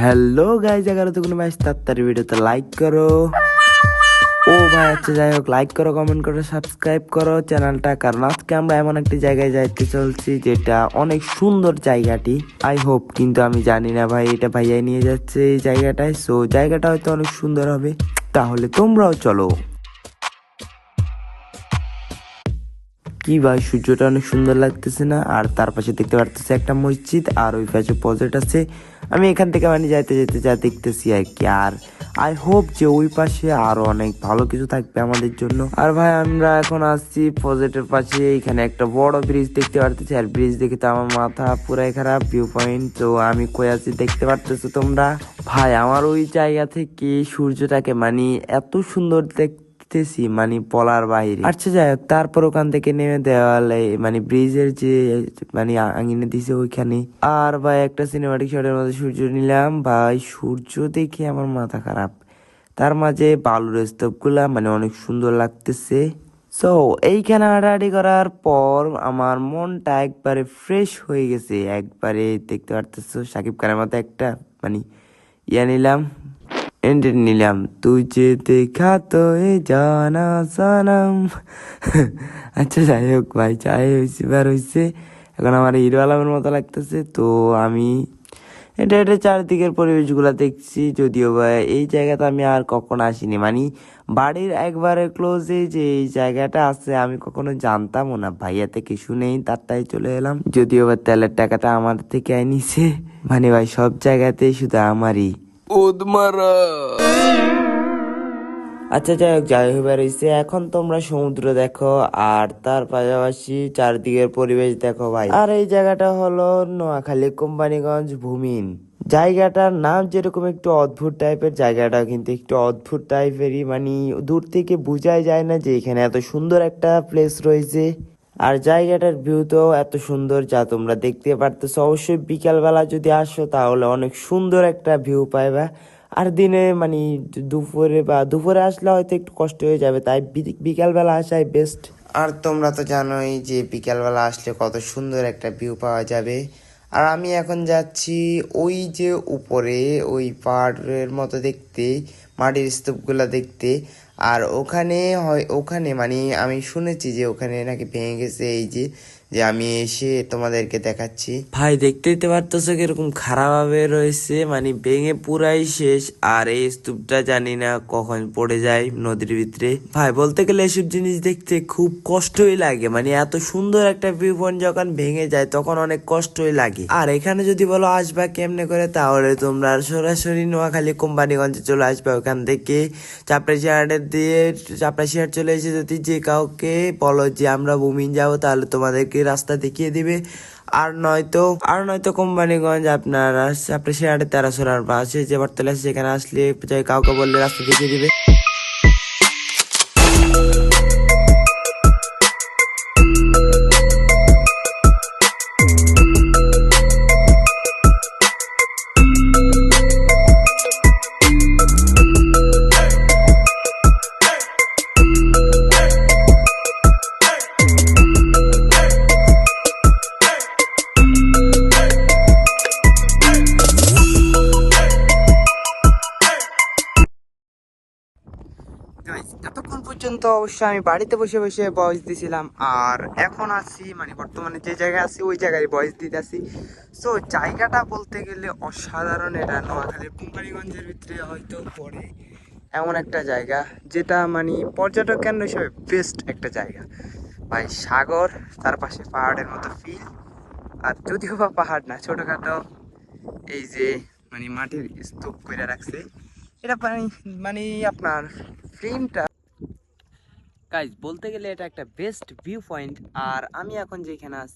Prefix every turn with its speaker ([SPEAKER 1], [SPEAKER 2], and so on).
[SPEAKER 1] Hello guys এগারো তো কোনো ম্যাচ তাড়াতাড়ি ভিডিওতে লাইক করো। ও ভাই আচ্ছা যাই হোক লাইক করো কমেন্ট করো সাবস্ক্রাইব করো চ্যানেলটা, কারণ আজকে আমরা এমন একটি জায়গায় যাইতে চলছি যেটা অনেক সুন্দর জায়গাটি। আই হোপ কিন্তু আমি জানি না ভাই, এটা ভাইয়াই নিয়ে যাচ্ছে এই জায়গাটায়। সো জায়গাটা হয়তো অনেক সুন্দর হবে। তাহলে তোমরাও চলো। কি ভাই, সূর্যটা অনেক সুন্দর লাগতেছে না? আর তার পাশে দেখতে পারতেছে একটা মসজিদ, আর ওই পাশে প্রজেক্ট আছে। আমি এখান থেকে মানে যাইতে যেতে যা দেখতেছি আর কি। আর আই হোপ যে ওই পাশে আরও অনেক ভালো কিছু থাকবে আমাদের জন্য। আর ভাই, আমরা এখন আসছি প্রজেক্টের পাশে। এখানে একটা বড় ব্রিজ দেখতে পারতেছি। আর ব্রিজ দেখে তো আমার মাথা পুরাই খারাপ ভিউ পয়েন্ট তো আমি কই আছি দেখতে পারতেছো তোমরা? ভাই, আমার ওই জায়গা থেকে সূর্যটাকে মানে এত সুন্দর দেখ দেখতেছি মানে পলার বাইরে আচ্ছা যাই হোক, তারপর ওখান থেকে নেমে দেওয়ালে মানে ব্রিজের যে মানে আঙিনে দিছে ওইখানে। আর ভাই, একটা সিনেমাটিক শটের মধ্যে সূর্য নিলাম। ভাই, সূর্য দেখে আমার মাথা খারাপ। তার মাঝে বালুর স্তূপগুলা মানে অনেক সুন্দর লাগতেছে। সো এইখানে হাঁটাহাঁটি করার পর আমার মনটা একবারে ফ্রেশ হয়ে গেছে। একবারে দেখতে পারতেছো, সাকিব খানের মতো একটা মানে ইয়া নিলাম। এন্ড নিলাম তুঝে দেখা তো এ জানা সানাম। আচ্ছা যাই হোক ভাই, যাই হয়েছে বার হয়েছে এখন আমার হিরো আলমের মতো লাগতেছে, তো আমি এটা এটা চারিদিকের পরিবেশগুলো দেখছি, যদিও বা এই জায়গাতে আমি আর কখনো আসিনি। মানে বাড়ির একবারে ক্লোজে যে এই জায়গাটা আছে, আমি কখনো জানতামও না। ভাইয়া থেকে শুনেই তার তাই চলে এলাম। যদিও বা তেলের টাকাটা আমার থেকে আইনিছে মানে ভাই, সব জায়গাতেই শুধু আমারই। আচ্ছা যাই হোক যাই হোক রয়েছে এখন তোমরা সমুদ্র দেখো, আর তার পাশাপাশি চারদিকের পরিবেশ দেখো ভাই। আর এই জায়গাটা হলো নোয়াখালী কোম্পানিগঞ্জ ভূমিন। জায়গাটার নাম যেরকম একটু অদ্ভুত টাইপের, জায়গাটা কিন্তু একটু অদ্ভুত টাইপেরই। মানে দূর থেকে বোঝাই যায় না যে এখানে এত সুন্দর একটা প্লেস রয়েছে। আর জায়গাটার ভিউ তো এত সুন্দর যা তোমরা দেখতে পারতেছো। অবশ্যই বিকালবেলা যদি আসো তাহলে অনেক সুন্দর একটা ভিউ পাইবা। আর দিনে মানে দুপুরে বা দুপুরে আসলে হয়তো একটু কষ্ট হয়ে যাবে, তাই বিকালবেলা আসাই বেস্ট আর তোমরা তো জানোই যে বিকালবেলা আসলে কত সুন্দর একটা ভিউ পাওয়া যাবে। আর আমি এখন যাচ্ছি ওই যে উপরে, ওই পাহাড়ের মতো দেখতে মাটির স্তূপগুলো দেখতে। আর ওখানে হয়, ওখানে মানে আমি শুনেছি যে ওখানে নাকি ভেঙে গেছে এই যে যে আমি এসে তোমাদেরকে দেখাচ্ছি। ভাই দেখতেই তো পারতেছো কীরকম খারাপ ভাবে রয়েছে মানে ভেঙে পুরাই শেষ। আর এই স্তূপটা জানি না কখন পড়ে যায় নদীর ভিতরে। ভাই, বলতে গেলে এসব জিনিস দেখতে খুব কষ্টই লাগে। মানে এত সুন্দর একটা ভিউ পয়েন্ট যখন ভেঙে যায়, তখন অনেক কষ্টই লাগে। আর এখানে যদি বলো আসবা কেমনে করে, তাহলে তোমরা সরাসরি নোয়াখালী কোম্পানিগঞ্জে চলে আসবে ওখান থেকে। চাপড়া শিয়ারে দিয়ে চাপড়া শিয়ার চলে এসে যদি যে কাউকে বলো যে আমরা বুমিন যাব, তাহলে তোমাদেরকে রাস্তা দেখিয়ে দিবে। আর নয়তো আর নয়তো কোম্পানিগঞ্জ আপনার চাপড়া শিয়ারে তেরোশোর বাসে যে বর্তলে সেখানে আসলে কাউকে বললে রাস্তা দেখিয়ে দিবে। পর্যন্ত অবশ্য আমি বাড়িতে বসে বসে ভয়েস দিছিলাম। আর এখন আছি মানে বর্তমানে যে জায়গায় আছি, ওই জায়গায় ভয়েস দিতে আছি সো জায়গাটা বলতে গেলে অসাধারণ এটা নোয়াখালীর কোম্পানিগঞ্জের ভিতরে হয়তো পড়ে এমন একটা জায়গা, যেটা মানে পর্যটক কেন্দ্র হিসেবে বেস্ট একটা জায়গা। ভাই, সাগর, তার পাশে পাহাড়ের মতো ফিল আর যদিও বা পাহাড় না, ছোটখাটো, এই যে মানে মাটির স্তূপ করে রাখছে। এটা মানে মানে আপনার ফিল্মটা গাইজ বলতে গেলে এটা একটা বেস্ট ভিউ পয়েন্ট আর আমি এখন যেখানে আছি